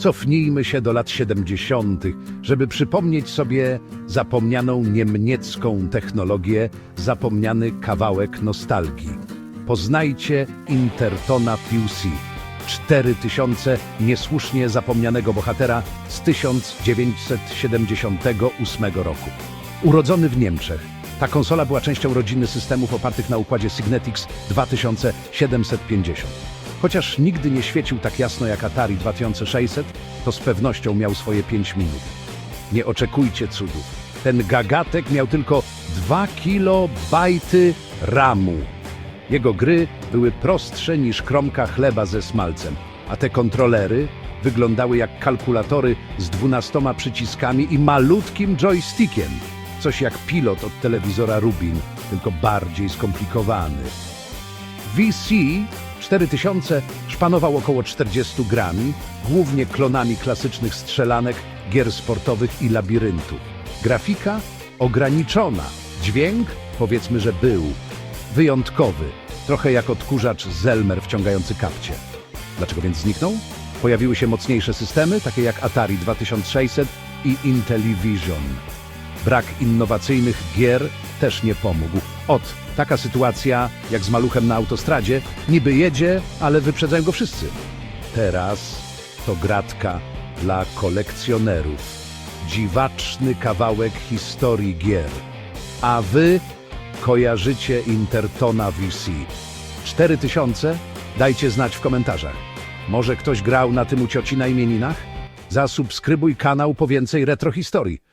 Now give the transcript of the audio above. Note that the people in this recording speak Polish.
Cofnijmy się do lat 70., żeby przypomnieć sobie zapomnianą niemiecką technologię, zapomniany kawałek nostalgii. Poznajcie Intertona PUC. 4000 niesłusznie zapomnianego bohatera z 1978 roku. Urodzony w Niemczech, ta konsola była częścią rodziny systemów opartych na układzie Signetix 2750. Chociaż nigdy nie świecił tak jasno jak Atari 2600, to z pewnością miał swoje 5 minut. Nie oczekujcie cudów. Ten gagatek miał tylko 2 kilobajty RAMu. Jego gry były prostsze niż kromka chleba ze smalcem, a te kontrolery wyglądały jak kalkulatory z dwunastoma przyciskami i malutkim joystickiem. Coś jak pilot od telewizora Rubin, tylko bardziej skomplikowany. VC 4000 szpanował około 40 grami, głównie klonami klasycznych strzelanek, gier sportowych i labiryntów. Grafika ograniczona, dźwięk powiedzmy, że był wyjątkowy, trochę jak odkurzacz Zelmer wciągający kapcie. Dlaczego więc zniknął? Pojawiły się mocniejsze systemy, takie jak Atari 2600 i Intellivision. Brak innowacyjnych gier też nie pomógł. Ot, taka sytuacja jak z maluchem na autostradzie, niby jedzie, ale wyprzedzają go wszyscy. Teraz to gratka dla kolekcjonerów. Dziwaczny kawałek historii gier. A wy kojarzycie Intertona VC. 4000? Dajcie znać w komentarzach. Może ktoś grał na tym u cioci na imieninach? Zasubskrybuj kanał po więcej retrohistorii.